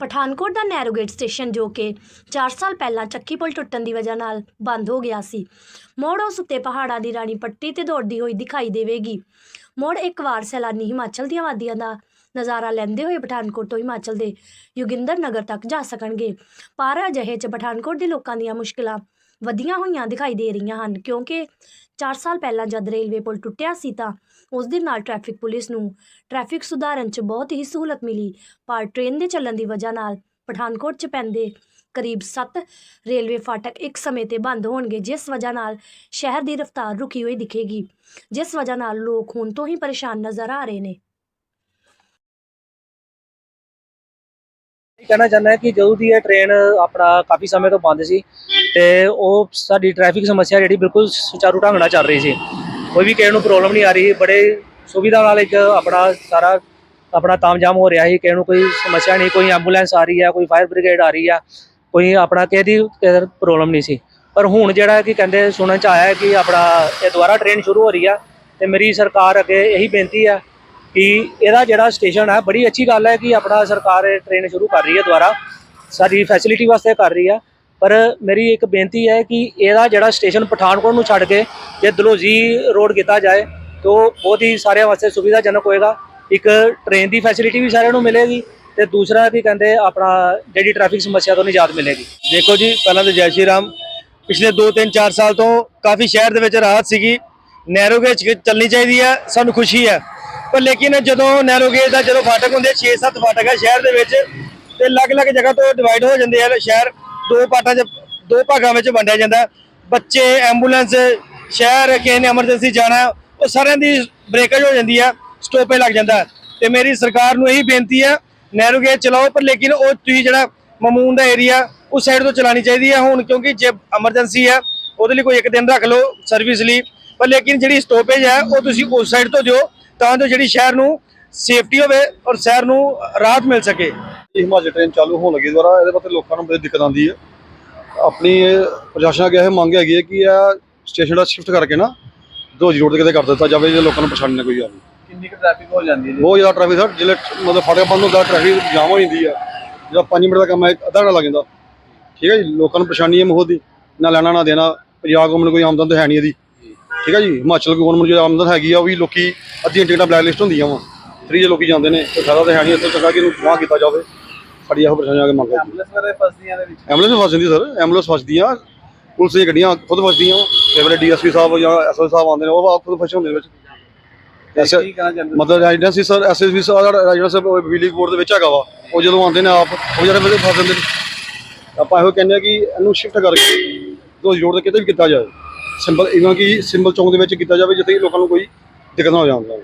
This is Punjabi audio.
ਪਠਾਨਕੋਟ ਦਾ ਨੈਰੋਗੇਟ ਸਟੇਸ਼ਨ ਜੋ ਕਿ 4 ਸਾਲ ਪਹਿਲਾਂ ਚੱਕੀ ਪੁਲ ਟੁੱਟਣ ਦੀ ਵਜ੍ਹਾ ਨਾਲ ਬੰਦ ਹੋ ਗਿਆ ਸੀ। ਮੋੜ ਉਸ ਉੱਤੇ ਪਹਾੜਾਂ ਦੀ ਰਾਣੀ ਪੱਟੀ ਤੇ ਦੌੜਦੀ ਹੋਈ ਦਿਖਾਈ ਦੇਵੇਗੀ। ਮੋੜ ਇੱਕ ਵਾਰ ਸੈਲਾਨੀ ਹਿਮਾਚਲ ਦੀਆਂ ਵਾਦੀਆਂ ਦਾ ਨਜ਼ਾਰਾ ਲੈਂਦੇ ਹੋਏ ਪਠਾਨਕੋਟ ਤੋਂ ਹਿਮਾਚਲ ਦੇ ਯੋਗਿੰਦਰ ਨਗਰ ਤੱਕ ਜਾ ਸਕਣਗੇ। ਪਰ ਅਜਿਹੇ 'ਚ ਪਠਾਨਕੋਟ ਦੇ ਲੋਕਾਂ ਦੀਆਂ ਮੁਸ਼ਕਲਾਂ ਵਧੀਆਂ ਹੋਈਆਂ ਦਿਖਾਈ ਦੇ ਰਹੀਆਂ ਹਨ, ਕਿਉਂਕਿ 4 ਸਾਲ ਪਹਿਲਾਂ ਜਦ ਰੇਲਵੇ ਪੁਲ ਟੁੱਟਿਆ ਸੀ ਤਾਂ ਉਸ ਦੇ ਨਾਲ ਟ੍ਰੈਫਿਕ ਪੁਲਿਸ ਨੂੰ ਟ੍ਰੈਫਿਕ ਸੁਧਾਰਨ 'ਚ ਬਹੁਤ ਹੀ ਸਹੂਲਤ ਮਿਲੀ। ਪਰ ਟ੍ਰੇਨ ਦੇ ਚੱਲਣ ਦੀ ਵਜ੍ਹਾ ਨਾਲ ਪਠਾਨਕੋਟ 'ਚ ਪੈਂਦੇ ਕਰੀਬ 7 ਰੇਲਵੇ ਫਾਟਕ ਇੱਕ ਸਮੇਂ ਤੇ ਬੰਦ ਹੋਣਗੇ, ਜਿਸ ਵਜ੍ਹਾ ਨਾਲ ਸ਼ਹਿਰ ਦੀ ਰਫ਼ਤਾਰ ਰੁਕੀ ਹੋਈ ਦਿਖੇਗੀ, ਜਿਸ ਵਜ੍ਹਾ ਨਾਲ ਲੋਕ ਹੁਣ ਤੋਂ ਹੀ ਪਰੇਸ਼ਾਨ ਨਜ਼ਰ ਆ ਰਹੇ ਨੇ। ਕਹਿਣਾ ਚਾਹੁੰਦਾ ਕਿ ਜਦੋਂ ਦੀ ਇਹ ਟ੍ਰੇਨ ਆਪਣਾ ਕਾਫੀ ਸਮੇਂ ਤੋਂ ਬੰਦ ਸੀ ਤੇ ਉਹ ਸਾਡੀ ਟ੍ਰੈਫਿਕ ਸਮੱਸਿਆ ਜਿਹੜੀ ਬਿਲਕੁਲ ਸੁਚਾਰੂ ਢੰਗ ਨਾਲ ਚੱਲ ਰਹੀ ਸੀ। ਕੋਈ ਵੀ ਕਿਸੇ ਨੂੰ ਪ੍ਰੋਬਲਮ ਨਹੀਂ ਆ ਰਹੀ। ਬੜੇ ਸੁਵਿਧਾ ਨਾਲ ਇੱਕ ਆਪਣਾ ਸਾਰਾ ਆਪਣਾ ਤਾਮਜਾਮ ਹੋ ਰਿਹਾ ਸੀ। ਕਿਸੇ ਨੂੰ ਕੋਈ ਸਮੱਸਿਆ ਨਹੀਂ, ਕੋਈ ਐਂਬੂਲੈਂਸ ਆ ਰਹੀ ਆ, ਕੋਈ ਫਾਇਰ ਬ੍ਰਿਗੇਡ ਆ ਰਹੀ ਆ, ਕੋਈ ਆਪਣਾ ਕਿਸੇ ਦੀ ਪ੍ਰੋਬਲਮ ਨਹੀਂ ਸੀ। ਪਰ ਹੁਣ ਜਿਹੜਾ ਕਿ ਕਹਿੰਦੇ ਸੁਣਨ ਚ ਆਇਆ ਕਿ ਆਪਣਾ ਇਹ ਦੁਬਾਰਾ ਟ੍ਰੇਨ ਸ਼ੁਰੂ ਹੋ ਰਹੀ ਆ ਤੇ ਮੇਰੀ ਸਰਕਾਰ ਅੱਗੇ ਇਹੀ ਬੇਨਤੀ ਆ ਕਿ ਇਹਦਾ ਜਿਹੜਾ ਸਟੇਸ਼ਨ ਹੈ ਬੜੀ ਅੱਛੀ ਗੱਲ ਹੈ ਕਿ ਆਪਣਾ ਸਰਕਾਰ ਇਹ ਟ੍ਰੇਨ ਸ਼ੁਰੂ ਕਰ ਰਹੀ ਹੈ ਦੁਬਾਰਾ। ਸਾਡੀ ਫੈਸਿਲਿਟੀ ਵਾਸਤੇ ਕਰ ਰਹੀ ਆ। ਪਰ ਮੇਰੀ ਇੱਕ ਬੇਨਤੀ ਹੈ ਕਿ ਇਹਦਾ ਜਿਹੜਾ ਸਟੇਸ਼ਨ ਪਠਾਨਕੋਟ ਨੂੰ ਛੱਡ ਕੇ ਜੇ ਦਲੋਜੀ ਰੋਡ ਕੀਤਾ ਜਾਏ, ਤਾਂ ਬਹੁਤ ਹੀ ਸਾਰਿਆਂ ਵਾਸਤੇ ਸੁਵਿਧਾਜਨਕ ਹੋਏਗਾ। ਇੱਕ ਟ੍ਰੇਨ ਦੀ ਫੈਸਿਲਿਟੀ ਵੀ ਸਾਰਿਆਂ ਨੂੰ ਮਿਲੇਗੀ ਤੇ ਦੂਸਰਾ ਵੀ ਕਹਿੰਦੇ ਆਪਣਾ ਜਿਹੜੀ ਟ੍ਰੈਫਿਕ ਸਮੱਸਿਆ ਤੋਂ ਨਿਜਾਤ ਮਿਲੇਗੀ। ਦੇਖੋ ਜੀ, ਪਹਿਲਾਂ ਤਾਂ ਜੈ ਸ਼੍ਰੀ ਰਾਮ। ਪਿਛਲੇ 2-3 4 ਸਾਲ ਤੋਂ ਕਾਫੀ ਸ਼ਹਿਰ ਦੇ ਵਿੱਚ ਰਾਹਤ ਸੀਗੀ। ਨੈਰੋ ਚੱਲਣੀ ਚਾਹੀਦੀ ਹੈ, ਸਾਨੂੰ ਖੁਸ਼ੀ ਹੈ। ਪਰ ਲੇਕਿਨ ਜਦੋਂ ਨੈਰੋ ਦਾ ਜਦੋਂ ਫਾਟਕ ਹੁੰਦੇ 6-7 ਫਾਟਕ ਹੈ ਸ਼ਹਿਰ ਦੇ ਵਿੱਚ, ਤੇ ਅਲੱਗ-ਅਲੱਗ ਜਗ੍ਹਾ ਤੋਂ ਡਿਵਾਈਡ ਹੋ ਜਾਂਦੇ ਆ ਸ਼ਹਿਰ। ਦੋ ਪਾਟਾਂ 'ਚ ਦੋ ਭਾਗਾਂ ਵਿੱਚ ਵੰਡਿਆ ਜਾਂਦਾ ਬੱਚੇ ਐਂਬੂਲੈਂਸ ਸ਼ਹਿਰ, ਕਿਸੇ ਨੇ ਐਮਰਜੈਂਸੀ ਜਾਣਾ ਉਹ ਸਾਰਿਆਂ ਦੀ ਬ੍ਰੇਕੇਜ ਹੋ ਜਾਂਦੀ ਹੈ ਸਟੋਪੇ ਲੱਗ ਜਾਂਦਾ ਹੈ। ਤੇ ਮੇਰੀ ਸਰਕਾਰ ਨੂੰ ਇਹੀ ਬੇਨਤੀ ਹੈ, ਨਹਿਰੂ ਗੇਟ ਚਲਾਓ, ਪਰ ਲੇਕਿਨ ਉਹ ਤੁਸੀਂ ਜਿਹੜਾ ਮਮੂਨ ਦਾ ਏਰੀਆ ਉਸ ਸਾਈਡ ਤੋਂ ਚਲਾਣੀ ਚਾਹੀਦੀ ਹੈ ਹੁਣ, ਕਿਉਂਕਿ ਜੇ ਐਮਰਜੈਂਸੀ ਹੈ, ਉਹਦੇ ਲਈ ਕੋਈ ਇੱਕ ਦਿਨ ਰੱਖ ਲਓ ਸਰਵਿਸ ਲਈ। ਪਰ ਲੇਕਿਨ ਜਿਹੜੀ ਸਟੋਪੇਜ ਹੈ, ਉਹ ਤੁਸੀਂ ਉਸ ਸਾਈਡ ਤੋਂ ਦਿਓ, ਤਾਂ ਜੋ ਜਿਹੜੀ ਸ਼ਹਿਰ ਨੂੰ ਸੇਫਟੀ ਹੋਵੇ ਔਰ ਸ਼ਹਿਰ ਨੂੰ ਰਾਹਤ ਮਿਲ ਸਕੇ। ਇਹ ਹਿਮਾਚਲ ਟ੍ਰੇਨ ਚਾਲੂ ਹੋਣ ਲੱਗੀ ਦੁਆਰਾ ਇਹਦੇ ਬਾਰੇ ਲੋਕਾਂ ਨੂੰ ਬੜੀ ਦਿੱਕਤ ਆਉਂਦੀ ਹੈ। ਆਪਣੀ ਇਹ ਪ੍ਰਸ਼ਾਸਨ ਅੱਗੇ ਇਹ ਮੰਗ ਹੈਗੀ ਹੈ ਕਿ ਇਹ ਸਟੇਸ਼ਨ ਦਾ ਸ਼ਿਫਟ ਕਰਕੇ ਨਾ ਦੋਜੀ ਰੋਡ ਤੇ ਕਿਤੇ ਕਰ ਦਿੱਤਾ ਜਾਵੇ ਜੇ ਲੋਕਾਂ ਨੂੰ ਪਰੇਸ਼ਾਨੀ ਨਾ ਕੋਈ ਆਵੇ ਕਿੰਨੀ ਕੁ ਟ੍ਰੈਫਿਕ ਹੋ ਜਾਂਦੀ ਹੈ ਬਹੁਤ ਜ਼ਿਆਦਾ ਟ੍ਰੈਫਿਕ ਸਰ ਜਿਹੜੇ ਮਤਲਬ ਫਾਟਕ ਬੰਦ ਹੁੰਦਾ ਟ੍ਰੈਫਿਕ ਜਾਮ ਹੋ ਜਾਂਦੀ ਹੈ। ਜਿਹੜਾ 5 ਮਿੰਟ ਦਾ ਕੰਮ ਹੈ ਅੱਧਾ ਘੰਟਾ ਲੱਗ ਜਾਂਦਾ। ਠੀਕ ਹੈ ਜੀ ਲੋਕਾਂ ਨੂੰ ਪਰੇਸ਼ਾਨੀ ਹੈ ਮਹੋਲ ਦੀ ਨਾ ਲੈਣਾ ਨਾ ਦੇਣਾ। ਪੰਜਾਬ ਗਵਰਨਮੈਂਟ ਕੋਈ ਆਮਦਨ ਤਾਂ ਹੈ ਨਹੀਂ ਇਹਦੀ। ਠੀਕ ਹੈ ਜੀ ਹਿਮਾਚਲ ਗਵਰਨਮੈਂਟ ਜੋ ਆਮਦਨ ਹੈਗੀ ਆ ਉਹ ਵੀ ਲੋਕੀ ਅੱਧੀਆਂ ਟਿਕਟਾਂ ਬਲੈਕ ਲਿਸਟ ਹੁੰਦੀਆਂ ਵਾ। ਫਰੀ ਜੇ ਲੋਕੀ ਜਾਂਦੇ ਨੇ ਤੇ ਫਾਇਦਾ ਤਾਂ ਹੈ ਨਹੀਂ ਇਸ ਤੋਂ ਚੰਗਾ ਕਿ ਇਹਨੂੰ ਗਵਾਹ ਕੀਤਾ ਜਾਵੇ। ਸਾਡੀ ਇਹੋ ਪਰੇਸ਼ਾਨੀ ਆ ਕੇ ਮੰਗ ਐਂਬੂਲੈਂਸ ਵਗੈਰਾ ਫਸਦੀਆਂ ਦੇ ਵਿੱਚ? ਐਂਬੂਲੈਂਸ ਫਸ ਜਾਂਦੀ ਸਰ ਐਂਬੂਲੈਂਸ ਫਸਦੀਆਂ। ਪੁਲਿਸ ਦੀਆਂ ਗੱਡੀਆਂ ਖੁਦ ਫਸਦੀਆਂ। ਤੇ ਵੇਲੇ ਡੀਐਸਪੀ ਸਾਹਿਬ ਜਾਂ ਐਸਓ ਸਾਹਿਬ ਆਉਂਦੇ ਨੇ ਉਹ ਆਪ ਖੁਦ ਫਸੇ ਹੁੰਦੇ ਨੇ ਵਿੱਚ। ਐਸੇ ਕੀ ਕਹਿਣਾ ਚਾਹੁੰਦੇ ਮਤਲਬ ਰੈਜ਼ੀਡੈਂਸੀ ਸਰ ਐਸਐਸਪੀ ਸਾਹਿਬ ਰੈਜ਼ੀਡੈਂਸ ਬਿਜਲੀ ਬੋਰਡ ਦੇ ਵਿੱਚ ਹੈਗਾ ਵਾ ਉਹ ਜਦੋਂ ਆਉਂਦੇ ਨੇ ਆਪ ਉਹ ਜਿਹੜੇ ਵੇਲੇ ਫਸ ਜਾਂਦੇ ਨੇ। ਆਪਾਂ ਇਹੋ ਕਹਿੰਦੇ ਆ ਕਿ ਇਹਨੂੰ ਸ਼ਿਫਟ ਕਰਕੇ ਦੋ ਰੋਡ ਤੇ ਕਿਤੇ ਵੀ ਕੀਤਾ ਜਾਏ। ਸਿੰਬਲ ਇਵੇਂ ਕਿ ਸਿੰਬਲ ਚੌਂਕ ਦੇ ਵਿੱਚ ਕੀਤਾ ਜਾਵੇ ਜਿੱਥੇ ਲੋਕਾਂ ਨੂੰ ਕੋਈ ਦਿੱਕਤ ਨਾ ਹੋ ਜਾਵੇ